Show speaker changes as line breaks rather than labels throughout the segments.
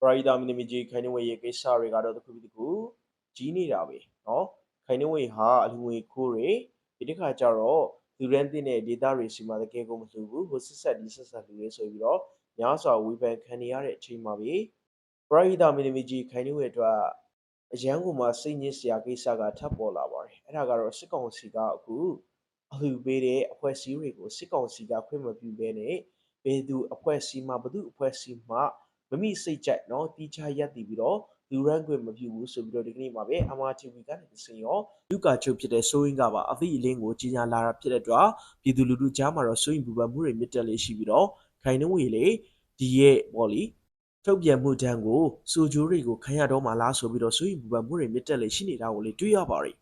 ပရာဟိတမီနမီကြီးခိုင်နှဝေရဲ့ကိစ္စတွေကတော့တစ်ခုပြီးတစ်ခုကြီးနေတာပဲเนาะခိုင်နှဝေဟာအလူငွေခိုးတွေဒီတစ်ခါကျတော့လူရန်တင်တဲ့ဒေတာတွေစီမှာတကယ်ကိုမလှူဘူးဟိုဆက်ဆက်ဒီဆက်ဆက်လူတွေဆိုပြီးတော့ညာစွာဝေဖန်ခံနေရတဲ့အချိန်မှာပဲပရာဟိတမီနမီကြီးခိုင်နှဝေအတွက်အရန်ကိုမှစိတ်ညစ်စရာကိစ္စကထပ်ပေါ်လာပါတယ်အဲ့ဒါကတော့စစ်ကောင်စီကအခုအလှူပေးတဲ့အဖွဲ့အစည်းတွေကိုစစ်ကောင်စီကခွင့်မပြုဘဲနဲ့ဘယ်သူအဖွဲ့အစည်းမှဘသူအဖွဲ့အစည်းမှ မမိစိတ်ကြိုက်เนาะတီးခြားရက်တည်ပြီးတော့လူရန်ခွင့်မပြုဘူးဆိုပြီးတော့ဒီကနေ့မှာပဲ MRTV ကနေသင်ရောလူကာချုပ်ဖြစ်တဲ့စိုးရင်ကပါအသည့်အလင်းကိုကြီးညာလာတာဖြစ်တဲ့အတွက်ပြည်သူလူထုကြားမှာတော့စိုးရင်ပူပန်မှုတွေမြင့်တက်လေးရှိပြီးတော့ခိုင်နှဝေလေဒီရဲ့ပေါ့လီထုတ်ပြန်မှုတန်းကိုစူဂျိုးတွေကိုခံရတော့မှလားဆိုပြီးတော့စိုးရင်ပူပန်မှုတွေမြင့်တက်လေးရှိနေတာကိုလေတွေ့ရပါတယ်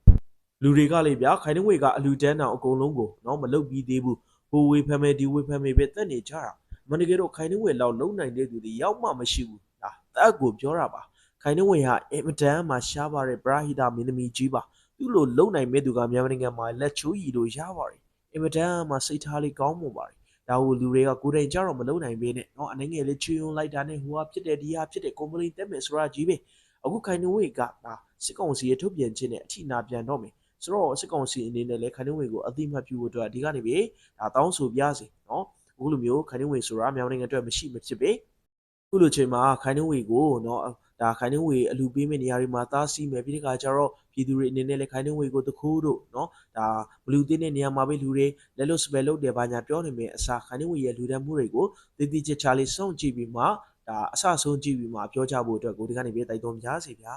လူတွေကလေဗျာခိုင်နှဝေကအလူတန်းတောင်အကုန်လုံးကိုเนาะမလုတ်ပြီးသေးဘူးဟိုဝေဖမ်းမယ်ဒီဝေဖမ်းမယ်ပဲတက်နေကြတာ မန်တကယ်တော့ခိုင်နှဝေလောက်လုံနိုင်တဲ့သူတွေရောက်မှမရှိဘူးဒါတက်ကိုပြောတာပါခိုင်နှဝေဟာအင်မတန်မှရှားပါတဲ့ပရာဟိတမင်းသမီးကြီးပါသူ့လိုလုံနိုင်မဲ့သူကမြန်မာနိုင်ငံမှာလက်ချိုးရည်လို့ရပါတယ်အင်မတန်မှစိတ်ထားလေးကောင်းမွန်ပါတယ်ဒါကိုလူတွေကကိုယ်တိုင်ကြတော့မလုံနိုင်ပဲနဲ့เนาะအနေငယ်လေးချွေးယွန်းလိုက်တာနဲ့ဟိုဟာဖြစ်တယ်ဒီဟာဖြစ်တယ်ကွန်ပလင်းတက်မယ်ဆိုတာကြီးပဲအခုခိုင်နှဝေကဒါစစ်ကောင်စီရဲ့ထုတ်ပြန်ခြင်းနဲ့အထိနာပြန်တော့မယ်ဆိုတော့စစ်ကောင်စီအနေနဲ့လည်းခိုင်နှဝေကိုအတိမတ်ပြုဖို့အတွက်ဒီကနေပဲဒါတောင်းဆိုပြစေเนาะ အခုလိုမျိုးခိုင်နှင်းဝေဆိုတာမြန်မာနိုင်ငံအတွက်မရှိမဖြစ်ပေခုလိုချိန်မှာခိုင်နှင်းဝေကိုနော်ဒါခိုင်နှင်းဝေအလူပေးမယ့်နေရာတွေမှာသားစီးမယ်ပြီးတဲ့အခါကျတော့ပြည်သူတွေအနေနဲ့လည်းခိုင်နှင်းဝေကိုတခိုးတို့နော်ဒါဘလူးတင်းတဲ့နေရာမှာပဲလူတွေလက်လွတ်စပယ်လုပ်တယ်ဘာညာပြောနေမယ်အစားခိုင်နှင်းဝေရဲ့လူတန်းမှုတွေကိုတည်တည်ချာချာလေးစောင့်ကြည့်ပြီးမှဒါအဆဆုံးကြည့်ပြီးမှပြောကြဖို့အတွက်ကိုဒီကနေပြေးတိုက်တွန်းပြားစီဗျာ